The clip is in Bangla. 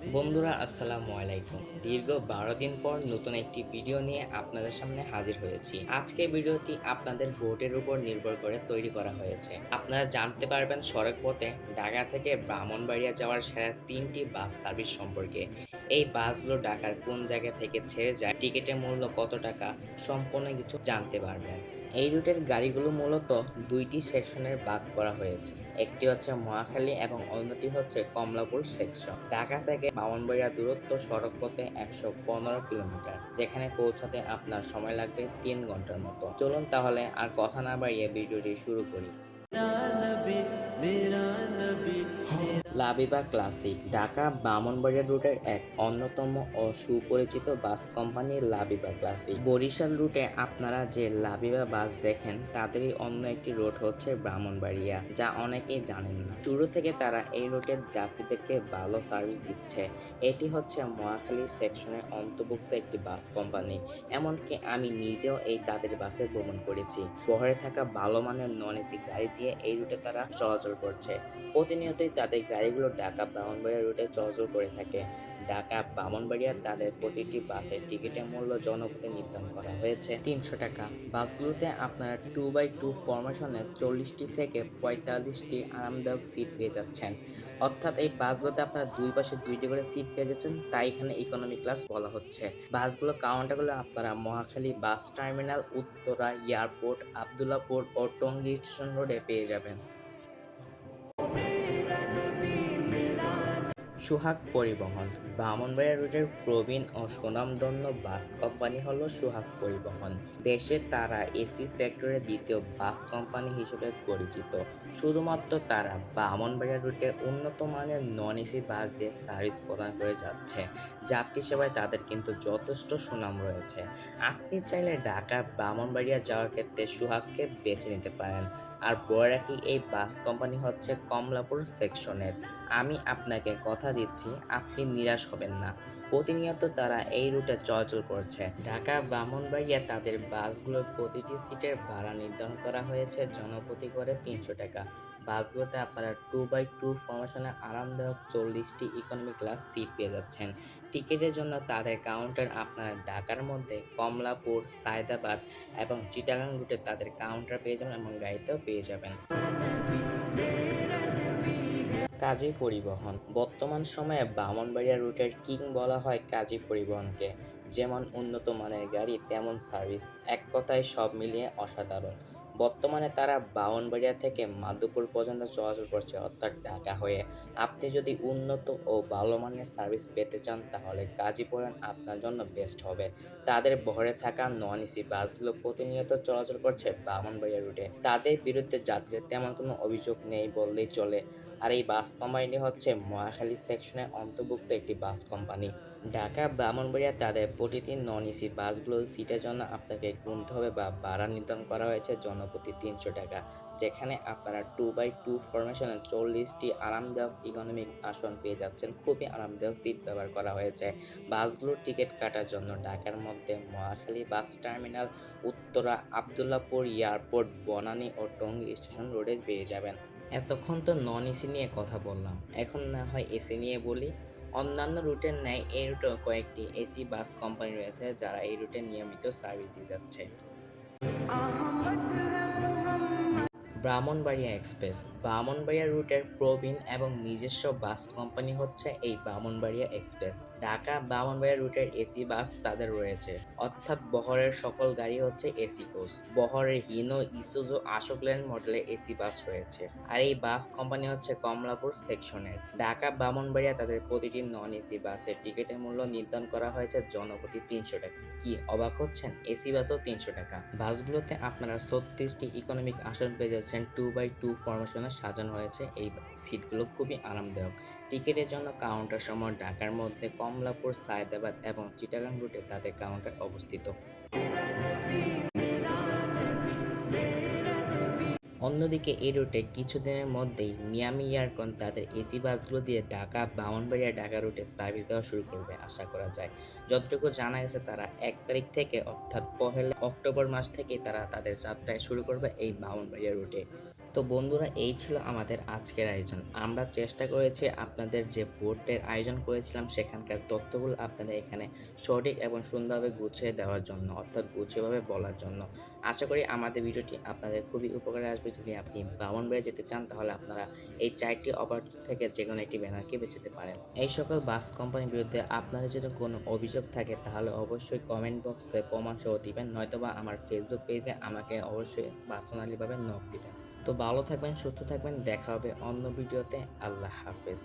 বন্ধুরা, আসসালামু আলাইকুম। দীর্ঘ বারো দিন পর নতুন একটি ভিডিও নিয়ে আপনাদের সামনে হাজির হয়েছি। আজকের ভিডিওটি আপনাদের বোটের উপর নির্ভর করে তৈরি করা হয়েছে। আপনারা জানতে পারবেন সড়ক পথে ঢাকা থেকে ব্রাহ্মণবাড়িয়া যাওয়ার সেরা তিনটি বাস সার্ভিস সম্পর্কে। এই বাসগুলো ঢাকার কোন জায়গা থেকে ছেড়ে যায়, টিকিটের মূল্য কত টাকা, সম্পূর্ণ কিছু জানতে পারবেন। এই রুটের গাড়িগুলো মূলত দুইটি সেকশনের ভাগ করা হয়েছে। একটি হচ্ছে মহাখালী এবং অন্যটি হচ্ছে কমলাপুর সেকশন। ঢাকা থেকে বামনবাড়িয়া দূরত্ব সড়ক পথে একশো পনেরো কিলোমিটার, যেখানে পৌঁছাতে আপনার সময় লাগবে তিন ঘণ্টার মতো। চলুন তাহলে আর কথা না বাড়িয়ে ভিডিওটি শুরু করি। লাবিবা ক্লাসিক, ঢাকা বামনবাড়িয়া রুটের এক অন্যতম ও সুপরিচিত bus company Labiba classic. Barishal রুটে আপনারা যে লাবিবা বাস দেখেন, তাদেরই অন্য একটি রুট হচ্ছে ব্রাহ্মণবাড়িয়া, যা অনেকেই জানেন না। শুরু থেকে তারা এই রুটের যাত্রীদেরকে ভালো সার্ভিস দিচ্ছে। এটি হচ্ছে মহাখালী সেকশনের অন্তর্ভুক্ত একটি বাস কোম্পানি, এমনকি আমি নিজেও এই তাদের বাসে ভ্রমণ করেছি। শহরে থাকা ভালো মানের নন এসি গাড়ি দিয়ে এই রুটে তারা চলাচল করছে। প্রতিনিয়তই তাদের গাড়িগুলো ঢাকা ব্রাহ্মণবাড়িয়া রুটে চলাচল করে থাকে। ঢাকা ব্রাহ্মণবাড়িয়া তাদের প্রতিটি বাসের টিকিটের মূল্য জনপথে নির্ধারণ করা হয়েছে। তিনশো টাকা। বাসগুলোতে আপনারা টু বাই টু ফরমেশনে চল্লিশটি থেকে পঁয়তাল্লিশটি আরামদায়ক সিট পেয়ে যাচ্ছেন। অর্থাৎ এই বাসগুলোতে আপনারা দুই পাশে দুইটি করে সিট পেয়ে যাচ্ছেন, তাই এখানে ইকোনমি ক্লাস বলা হচ্ছে। বাসগুলো কাউন্টারগুলো আপনারা Mohakhali bus terminal Uttara airport Abdullahpur ও টঙ্গী স্টেশন রোডে পেয়ে যাবেন। সুহাগ পরিবহন। ব্রাহ্মণবাড়িয়া রুটের প্রবীণ ও সুনামধন্য বাস কোম্পানি হলো সুহাগ পরিবহন। দেশে তারা এসি সেক্টরের দ্বিতীয় বাস কোম্পানি হিসেবে পরিচিত। শুধুমাত্র তারা ব্রাহ্মণবাড়িয়া রুটে উন্নত মানের নন এসি বাস দিয়ে সার্ভিস প্রদান করে যাচ্ছে। যাত্রী সেবায় তাদের কিন্তু যথেষ্ট সুনাম রয়েছে। আপনি চাইলে ঢাকা ব্রাহ্মণবাড়িয়া যাওয়ার ক্ষেত্রে সুহাগকে বেছে নিতে পারেন। আর বলে রাখি, এই বাস কোম্পানি হচ্ছে কমলাপুর সেকশনের। আমি আপনাকে কথা দিচ্ছি, আপনি নিরাশ হবেন না। প্রতিনিয়ত তারা এই রুটে চলাচল করছে। ঢাকা, ব্রাহ্মণবাড়িয়া তাদের বাসগুলোর প্রতিটি সিটের ভাড়া নির্ধারণ করা হয়েছে, জনপ্রতি করে তিনশো টাকা। বাসগুলোতে আপনারা টু বাই টু ফরমেশনে আরামদায়ক চল্লিশটি ইকোনমি ক্লাস সিট পেয়ে যাচ্ছেন। টিকিটের জন্য তাদের কাউন্টার আপনারা ঢাকার মধ্যে কমলাপুর, সায়দাবাদ এবং চিটাগাং রুটে তাদের কাউন্টার পেয়ে যাবেন এবং গাড়িতেও পেয়ে যাবেন। কাজী পরিবহন। বর্তমান সময়ে বামনবাড়িয়া রুটের কিং বলা হয় কাজী পরিবহনকে। যেমন উন্নত মানের গাড়ি, তেমন সার্ভিস। এক কথায় সব মিলিয়ে অসাধারণ। বর্তমানে তারা বাউনবাড়িয়া থেকে মাধুপুর পর্যন্ত চলাচল করছে, অর্থাৎ ঢাকা হয়ে। আপনি যদি উন্নত ও ভালো মানের সার্ভিস পেতে চান, তাহলে কাজী পরিবহন আপনার জন্য বেস্ট হবে। তাদের বহরে থাকা নন এসি বাসগুলো প্রতিনিয়ত চলাচল করছে বামনবাড়িয়া রুটে তাদের বিরুদ্ধে যাত্রীদের তেমন কোনো অভিযোগ নেই বললেই চলে। আর এই বাস কোম্পানিটি হচ্ছে মহাখালী সেকশনে অন্তর্ভুক্ত একটি বাস কোম্পানি ঢাকা, ব্রাহ্মণবাড়িয়া তাদের প্রতিটি নন এসি বাসগুলোর সিটের জন্য আপনাকে গুনতে হবে বা ভাড়া নির্ধারণ করা হয়েছে জনপ্রতি তিনশো টাকা, যেখানে আপনারা টু বাই টু ফরমেশনে চল্লিশটি আরামদায়ক ইকোনমিক আসন পেয়ে যাচ্ছেন। খুবই আরামদায়ক সিট ব্যবহার করা হয়েছে। বাসগুলোর টিকিট কাটার জন্য ঢাকার মধ্যে Mohakhali bus terminal Uttara Abdullahpur airport Banani ও টঙ্গী স্টেশন রোডে পেয়ে যাবেন। এতক্ষণ তো নন এসি নিয়ে কথা বললাম। এখন না হয় এসি নিয়ে বলি। অন্যান্য রুটের ন্যায় এই রুটেও কয়েকটি এসি, বাস কোম্পানি রয়েছে যারা এই রুটে নিয়মিত সার্ভিস দিয়ে যাচ্ছে। ব্রাহ্মণবাড়িয়া এক্সপ্রেস। ব্রাহ্মণবাড়িয়া রুটের প্রবীণ এবং নিজস্ব বাস কোম্পানি হচ্ছে এই ব্রাহ্মণবাড়িয়া এক্সপ্রেস। ঢাকা ব্রাহ্মণবাড়িয়া রুটের এসি বাস তাদের রয়েছে। অর্থাৎ বহরের সকল গাড়ি হচ্ছে এসি কোচ। বহরের হিনো, ইসুজো আশোক লেন মডেলের এসি বাস রয়েছে। আর এই বাস কোম্পানি হচ্ছে কমলাপুর সেকশনের। ঢাকা ব্রাহ্মণবাড়িয়া তাদের প্রতিটি নন এসি বাসের টিকিটের মূল্য নির্ধারণ করা হয়েছে জনপ্রতি তিনশো টাকা। কি, অবাক হচ্ছেন? এসি বাসও তিনশো টাকা। বাসগুলোতে আপনারা ছত্রিশটি ইকোনমিক আসন পেয়ে যাচ্ছেন টু বাই টু ফরমেশনে সাজানো হয়েছে। এই সিটগুলো খুবই আরামদায়ক। টিকিটের জন্য কাউন্টার সময় ঢাকার মধ্যে কমলাপুর, সায়দাবাদ এবং চিটাগাং রুটে তাদের কাউন্টার অবস্থিত। অন্যদিকে এই রুটে কিছুদিনের মধ্যেই মিয়ামি এয়ারকন তাদের এসি বাসগুলো দিয়ে ঢাকা বামনবাড়িয়া ঢাকা রুটে সার্ভিস দেওয়া শুরু করবে আশা করা যায়। যতটুকু জানা গেছে, তারা এক তারিখ থেকে অর্থাৎ পহেলা অক্টোবর মাস থেকে তারা তাদের যাত্রায় শুরু করবে এই বামনবাড়িয়া রুটে। তো বন্ধুরা, এই ছিল আমাদের আজকের আয়োজন। আমরা চেষ্টা করেছি আপনাদের যে বোর্ডের আয়োজন করেছিলাম, সেখানকার তথ্যগুলো আপনাদের এখানে সঠিক এবং সুন্দরভাবে গুছিয়ে দেওয়ার জন্য, অর্থাৎ গুছিয়েভাবে বলার জন্য। আশা করি আমাদের ভিডিওটি আপনাদের খুবই উপকারে আসবে। যদি আপনি ব্রাহ্মণবাড়িয়া যেতে চান, তাহলে আপনারা এই চারটি অপার থেকে যে কোনো একটি ব্যানারকে বেছে নিতে পারেন। এই সকল বাস কোম্পানির বিরুদ্ধে আপনাদের যদি কোনো অভিযোগ থাকে, তাহলে অবশ্যই কমেন্ট বক্সে প্রমাণ সহ দিবেন, নয়তোবা আমার ফেসবুক পেজে আমাকে অবশ্যই পার্সোনালিভাবে নক দিবেন। তো ভালো থাকবেন সুস্থ থাকবেন দেখা হবে অন্য ভিডিওতে। আল্লাহ হাফেজ।